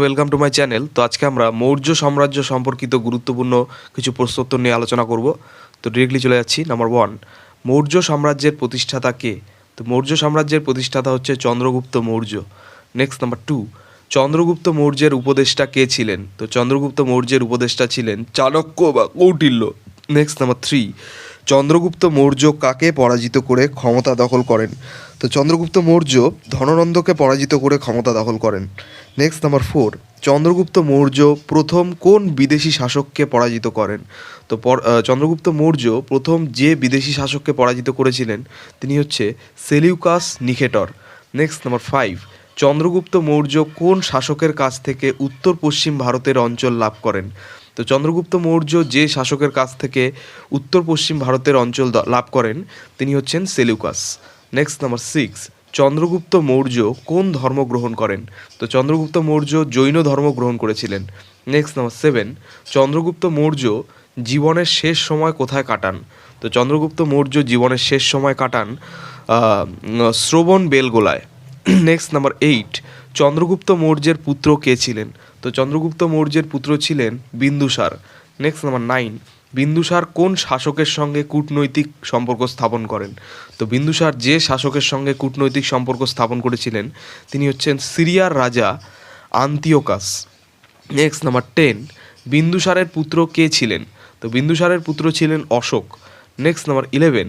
Welcome to my channel তো আজকে আমরা মৌর্য সাম্রাজ্য সম্পর্কিত গুরুত্বপূর্ণ কিছু প্রশ্নোত্তর নিয়ে আলোচনা করব। তো ডিরেক্টলি চলে যাচ্ছি নাম্বার ওয়ান মৌর্য সাম্রাজ্যের প্রতিষ্ঠাতা কে? তো মৌর্য সাম্রাজ্যের প্রতিষ্ঠাতা হচ্ছে Chandragupta Maurya. Next number two Chandragupta মৌর্যের উপদেষ্টা কে ছিলেন? তো চন্দ্রগুপ্ত মৌর্যের উপদেষ্টা ছিলেন চাণক্য বা Kautilya. Next number three Chandragupta Maurya কাকে পরাজিত করে ক্ষমতা দখল করেন? তো চন্দ্রগুপ্ত মৌর্য ধননন্দকে পরাজিত করে ক্ষমতা দখল করেন। Next number four Chandragupta Maurya প্রথম কোন বিদেশি শাসককে পরাজিত করেন? তো চন্দ্রগুপ্ত মৌর্য প্রথম যে বিদেশি শাসককে পরাজিত করেছিলেন, তিনি হচ্ছে Seleucus Nicator. Next number five Chandragupta Maurya কোন শাসকের কাছ থেকে উত্তর পশ্চিম ভারতের অঞ্চল লাভ করেন? তো চন্দ্রগুপ্ত মৌর্য যে শাসকের কাছ থেকে উত্তর পশ্চিম ভারতের অঞ্চল লাভ করেন, তিনি হচ্ছেন Seleucus. Next number six Chandragupta Maurya কোন ধর্ম গ্রহণ করেন? তো চন্দ্রগুপ্ত মৌর্য জৈন ধর্ম গ্রহণ করেছিলেন। Next number seven Chandragupta Maurya জীবনের শেষ সময় কোথায় কাটান? তো চন্দ্রগুপ্ত মৌর্য জীবনের শেষ সময় কাটান শ্রবণ বেলগোলায়। নেক্সট নাম্বার এইট চন্দ্রগুপ্ত মৌর্যের পুত্র কে ছিলেন? তো চন্দ্রগুপ্ত মৌর্যের পুত্র ছিলেন Bindusara. Next number nine Bindusara কোন শাসকের সঙ্গে কূটনৈতিক সম্পর্ক স্থাপন করেন? তো বিন্দুসার যে শাসকের সঙ্গে কূটনৈতিক সম্পর্ক স্থাপন করেছিলেন, তিনি হচ্ছেন সিরিয়ার রাজা আন্তিওকাস। নেক্সট নাম্বার টেন বিন্দুসারের পুত্র কে ছিলেন? তো বিন্দুসারের পুত্র ছিলেন Ashoka. Next number eleven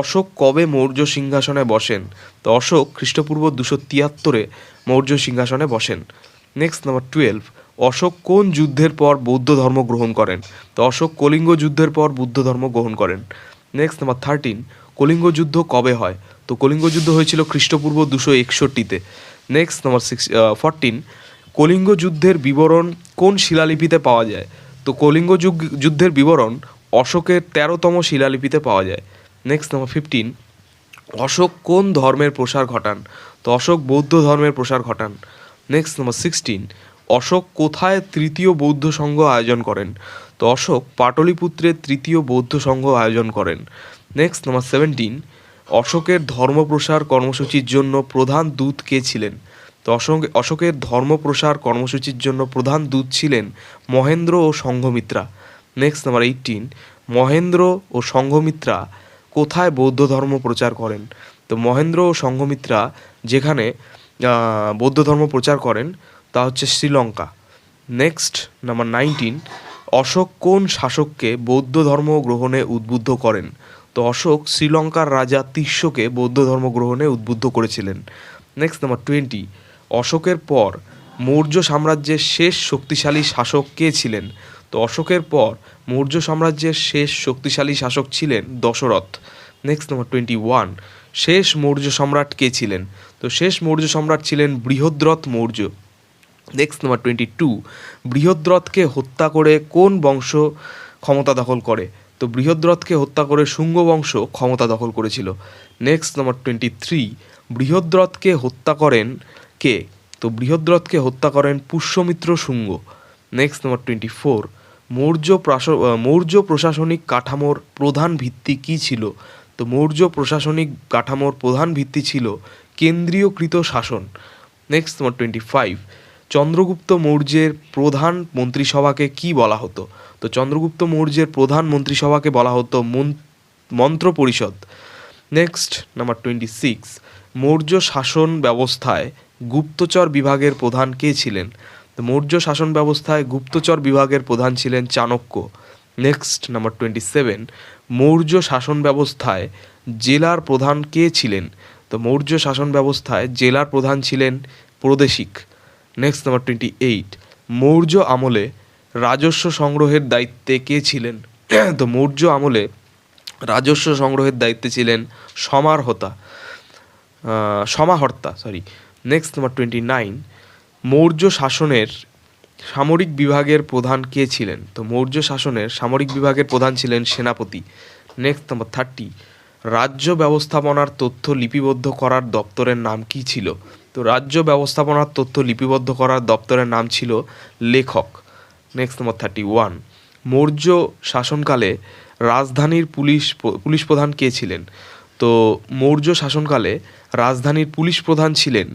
Ashoka কবে মৌর্য সিংহাসনে বসেন? তো অশোক খ্রিস্টপূর্ব দুশো তিয়াত্তরে মৌর্য সিংহাসনে বসেন। নেক্সট নাম্বার টুয়েলভ অশোক কোন যুদ্ধের পর বৌদ্ধ ধর্ম গ্রহণ করেন? তো অশোক কলিঙ্গ যুদ্ধের পর বুদ্ধ ধর্ম গ্রহণ করেন। নেক্সট নাম্বার থার্টিন কলিঙ্গ যুদ্ধ কবে হয়? তো কলিঙ্গ যুদ্ধ হয়েছিল খ্রিস্টপূর্ব দুশো একষট্টিতে। Next number six fourteen Kalinga যুদ্ধের বিবরণ কোন শিলালিপিতে পাওয়া যায়? তো কলিঙ্গ যুগ, যুদ্ধের বিবরণ অশোকের তেরোতম শিলালিপিতে পাওয়া যায়। নেক্সট নাম্বার ফিফটিন অশোক কোন ধর্মের প্রসার ঘটান? তো অশোক বৌদ্ধ ধর্মের প্রসার ঘটান। নেক্সট নাম্বার সিক্সটিন অশোক কোথায় তৃতীয় বৌদ্ধ সংঘ আয়োজন করেন? তো অশোক পাটলিপুত্রে তৃতীয় বৌদ্ধ সংঘ আয়োজন করেন। নেক্সট নাম্বার সেভেন্টিন অশোকের ধর্মপ্রসার কর্মসূচির জন্য প্রধান দূত কে ছিলেন? তো অশোক, অশোকের ধর্মপ্রসার কর্মসূচির জন্য প্রধান দূত ছিলেন মহেন্দ্র ও Sanghamitra. Next number eighteen Mahendra ও সংঘমিত্রা কোথায় বৌদ্ধ ধর্ম প্রচার করেন? তো মহেন্দ্র ও সংঘমিত্রা যেখানে বৌদ্ধ ধর্ম প্রচার করেন, তা হচ্ছে Sri Lanka. Next number nineteen Ashoka কোন শাসককে বৌদ্ধ ধর্ম গ্রহণে উদ্বুদ্ধ করেন? তো অশোক শ্রীলঙ্কার রাজা তিস্যকে বৌদ্ধ ধর্ম গ্রহণে উদ্বুদ্ধ করেছিলেন। নেক্সট নাম্বার টোয়েন্টি অশোকের পর মৌর্য সাম্রাজ্যের শেষ শক্তিশালী শাসক কে ছিলেন? তো অশোকের পর মৌর্য সাম্রাজ্যের শেষ শক্তিশালী শাসক ছিলেন Dasharatha. Next number twenty one শেষ মৌর্য সম্রাট কে ছিলেন? তো শেষ মৌর্য সম্রাট ছিলেন Brihadratha Maurya. Next number twenty two বৃহদ্রথকে হত্যা করে কোন বংশ ক্ষমতা দখল করে? তো বৃহদ্রথকে হত্যা করে শুঙ্গ বংশ ক্ষমতা দখল করেছিল। নেক্সট নাম্বার টোয়েন্টি থ্রি বৃহদ্রথকে হত্যা করেন কে? তো বৃহদ্রথকে হত্যা করেন Pushyamitra Shunga. Next number twenty four Maurya প্রাস Maurya প্রশাসনিক কাঠামোর প্রধান ভিত্তি কী ছিল? তো মৌর্য প্রশাসনিক কাঠামোর প্রধান ভিত্তি ছিল কেন্দ্রীয়কৃত শাসন। নেক্সট তোমার টোয়েন্টি ফাইভ চন্দ্রগুপ্ত মৌর্যের প্রধান মন্ত্রিসভাকে কি বলা হতো? তো চন্দ্রগুপ্ত মৌর্যের প্রধান মন্ত্রিসভাকে বলা হতো মন- মন্ত্র পরিষদ next number twenty six Maurya শাসন ব্যবস্থায় গুপ্তচর বিভাগের প্রধান কে ছিলেন? তো মৌর্য শাসন ব্যবস্থায় গুপ্তচর বিভাগের প্রধান ছিলেন Chanakya. Next number twenty seven Maurya শাসন ব্যবস্থায় জেলার প্রধান কে ছিলেন? তো মৌর্য শাসন ব্যবস্থায় জেলার প্রধান ছিলেন প্রদেশিক। Next number twenty eight Maurya আমলে রাজস্ব সংগ্রহের দায়িত্বে কে ছিলেন? তো মৌর্য আমলে রাজস্ব সংগ্রহের দায়িত্বে ছিলেন সমারহতা সমাহর্তা sorry next number twenty nine Maurya শাসনের সামরিক বিভাগের প্রধান কে ছিলেন? তো মৌর্য শাসনের সামরিক বিভাগের প্রধান ছিলেন সেনাপতি। নেক্সট নাম্বার থার্টি রাজ্য ব্যবস্থাপনার তথ্য লিপিবদ্ধ করার দপ্তরের নাম কি ছিল? তো রাজ্য ব্যবস্থাপনার তথ্য লিপিবদ্ধ করার দপ্তরের নাম ছিল লেখক। Next number thirty one Maurya শাসনকালে রাজধানীর পুলিশ পুলিশ প্রধান কে ছিলেন? তো মৌর্য শাসনকালে রাজধানীর পুলিশ প্রধান ছিলেন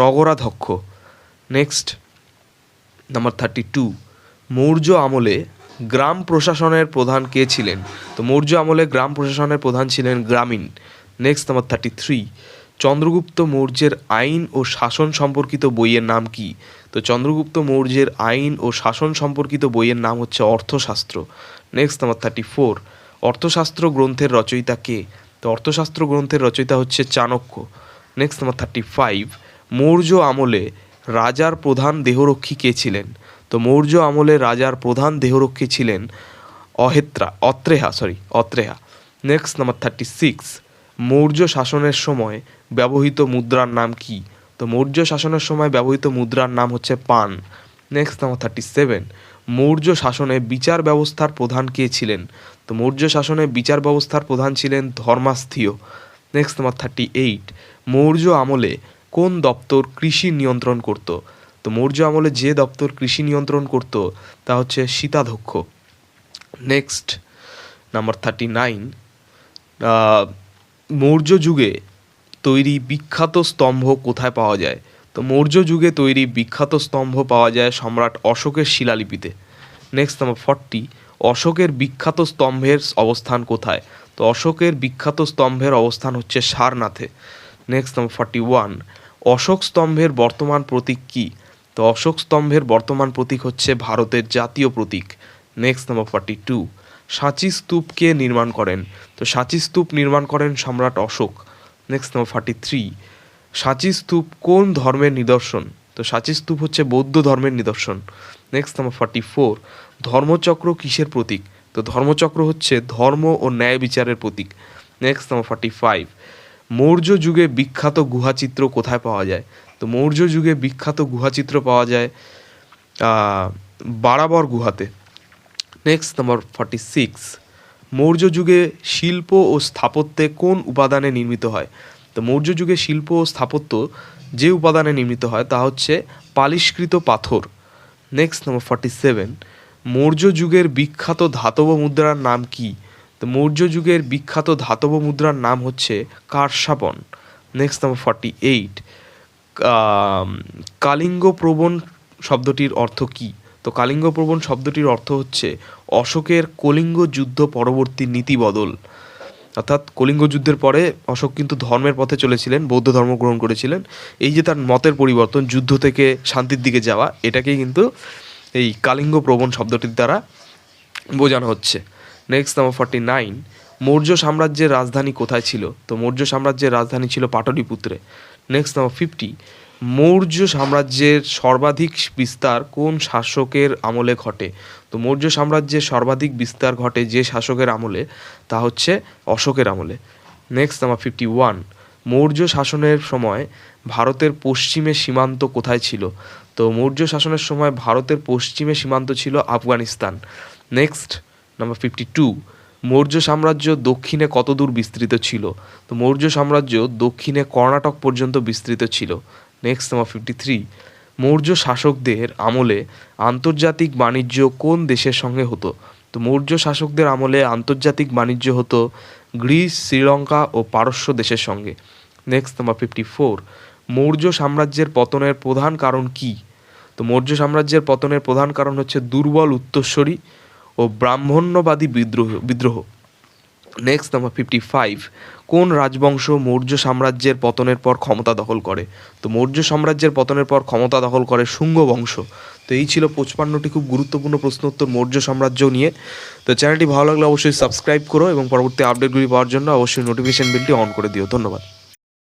নগরাধ্যক্ষ। Next number thirty two Maurya আমলে গ্রাম প্রশাসনের প্রধান কে ছিলেন? তো মৌর্য আমলে গ্রাম প্রশাসনের প্রধান ছিলেন গ্রামীণ। Next number thirty three Chandragupta মৌর্যের আইন ও শাসন সম্পর্কিত বইয়ের নাম কি? তো চন্দ্রগুপ্ত মৌর্যের আইন ও শাসন সম্পর্কিত বইয়ের নাম হচ্ছে Arthashastra. Next number thirty four Arthashastra গ্রন্থের রচয়িতা কে? তো অর্থশাস্ত্র গ্রন্থের রচয়িতা হচ্ছে Chanakya. Next number thirty five Maurya আমলে রাজার প্রধান দেহরক্ষী কে ছিলেন? তো মৌর্য আমলে রাজার প্রধান দেহরক্ষী ছিলেন অহেত্রা, অত্রেহা sorry অত্রেহা। Next number thirty six Maurya শাসনের সময় ব্যবহৃত মুদ্রার নাম কি? তো মৌর্য শাসনের সময় ব্যবহৃত মুদ্রার নাম হচ্ছে পান। Next number thirty seven Maurya শাসনে বিচার ব্যবস্থার প্রধান কে ছিলেন? তো মৌর্য শাসনে বিচার ব্যবস্থার প্রধান ছিলেন ধর্মাস্থিয়। Next number thirty eight Maurya আমলে কোন দপ্তর কৃষি নিয়ন্ত্রণ করত? তো মৌর্য আমলে যে দপ্তর কৃষি নিয়ন্ত্রণ করত, তা হচ্ছে সীতাধ্যক্ষ next number thirty nine Maurya যুগে তৈরি বিখ্যাত স্তম্ভ কোথায় পাওয়া যায়? তো মৌর্য যুগে তৈরি বিখ্যাত স্তম্ভ পাওয়া যায় সম্রাট অশোকের শিলালিপিতে। নেক্সট নাম্বার ফর্টি অশোকের বিখ্যাত স্তম্ভের অবস্থান কোথায়? তো অশোকের বিখ্যাত স্তম্ভের অবস্থান হচ্ছে সারনাথে। Next number forty one Ashoka স্তম্ভের বর্তমান প্রতীক কী? তো অশোক স্তম্ভের বর্তমান প্রতীক হচ্ছে ভারতের জাতীয় প্রতীক। নেক্সট নাম্বার ফর্টি টু সাঁচি স্তূপ কে নির্মাণ করেন। তো সাঁচি স্তূপ নির্মাণ করেন সম্রাট Ashoka. Next number forty three সাঁচি স্তূপ কোন ধর্মের নিদর্শন? তো সাঁচি স্তূপ হচ্ছে বৌদ্ধ ধর্মের নিদর্শন। নেক্সট নাম্বার ফর্টি ফোর ধর্মচক্র কিসের প্রতীক? তো ধর্মচক্র হচ্ছে ধর্ম ও ন্যায় বিচারের প্রতীক। Next number forty five Maurya যুগে বিখ্যাত গুহাচিত্র কোথায় পাওয়া যায়? তো মৌর্য যুগে বিখ্যাত গুহাচিত্র পাওয়া যায় Barabar গুহাতে। Next number forty six Maurya যুগে শিল্প ও স্থাপত্যে কোন উপাদানে নির্মিত হয়? তো মৌর্য যুগে শিল্প ও স্থাপত্য যে উপাদানে নির্মিত হয় তা হচ্ছে পালিশকৃত পাথর। Next number forty seven Maurya যুগের বিখ্যাত ধাতব মুদ্রার নাম কি? তো মৌর্য যুগের বিখ্যাত ধাতব মুদ্রার নাম হচ্ছে কারসাপন next number forty eight Kalinga প্রবণ শব্দটির অর্থ কী? তো কালিঙ্গ প্রবণ শব্দটির অর্থ হচ্ছে অশোকের কলিঙ্গ যুদ্ধ পরবর্তী নীতি বদল। অর্থাৎ কলিঙ্গ যুদ্ধের পরে অশোক কিন্তু ধর্মের পথে চলেছিলেন, বৌদ্ধ ধর্ম গ্রহণ করেছিলেন। এই যে তার মতের পরিবর্তন, যুদ্ধ থেকে শান্তির দিকে যাওয়া, এটাকেই কিন্তু এই কালিঙ্গ প্রবণ শব্দটির দ্বারা বোঝানো হচ্ছে। Next number forty nine Maurya সাম্রাজ্যের রাজধানী কোথায় ছিল? তো মৌর্য সাম্রাজ্যের রাজধানী ছিল পাটলিপুত্রে। নেক্সট নাম্বার ফিফটি মৌর্য সাম্রাজ্যের সর্বাধিক বিস্তার কোন শাসকের আমলে ঘটে? তো মৌর্য সাম্রাজ্যের সর্বাধিক বিস্তার ঘটে যে শাসকের আমলে, তা হচ্ছে অশোকের আমলে। Next number fifty one Maurya শাসনের সময় ভারতের পশ্চিমে সীমান্ত কোথায় ছিল? তো মৌর্য শাসনের সময় ভারতের পশ্চিমে সীমান্ত ছিল Afghanistan. Next number fifty two Maurya সাম্রাজ্য দক্ষিণে কতদূর বিস্তৃত ছিল? তো মৌর্য সাম্রাজ্য দক্ষিণে কর্ণাটক পর্যন্ত বিস্তৃত ছিল। Next number fifty three Maurya শাসকদের আমলে আন্তর্জাতিক বাণিজ্য কোন দেশের সঙ্গে হতো? তো মৌর্য শাসকদের আমলে আন্তর্জাতিক বাণিজ্য হতো গ্রিস, শ্রীলঙ্কা ও পারস্য দেশের সঙ্গে। Next number fifty four Maurya সাম্রাজ্যের পতনের প্রধান কারণ কি? তো মৌর্য সাম্রাজ্যের পতনের প্রধান কারণ হচ্ছে দুর্বল উত্তরস্বরী ও ব্রাহ্মণ্যবাদী বিদ্রোহ বিদ্রোহ। নেক্সট নাম্বার ফিফটি ফাইভ কোন রাজবংশ মৌর্য সাম্রাজ্যের পতনের পর ক্ষমতা দখল করে? তো মৌর্য সাম্রাজ্যের পতনের পর ক্ষমতা দখল করে শুঙ্গ বংশ তো এই ছিল পঁচপান্নটি খুব গুরুত্বপূর্ণ প্রশ্ন উত্তর মৌর্য সাম্রাজ্য নিয়ে। তো চ্যানেলটি ভালো লাগলে অবশ্যই সাবস্ক্রাইব করো এবং পরবর্তী আপডেটগুলি পাওয়ার জন্য অবশ্যই নোটিফিকেশন বিলটি অন করে দিও। ধন্যবাদ।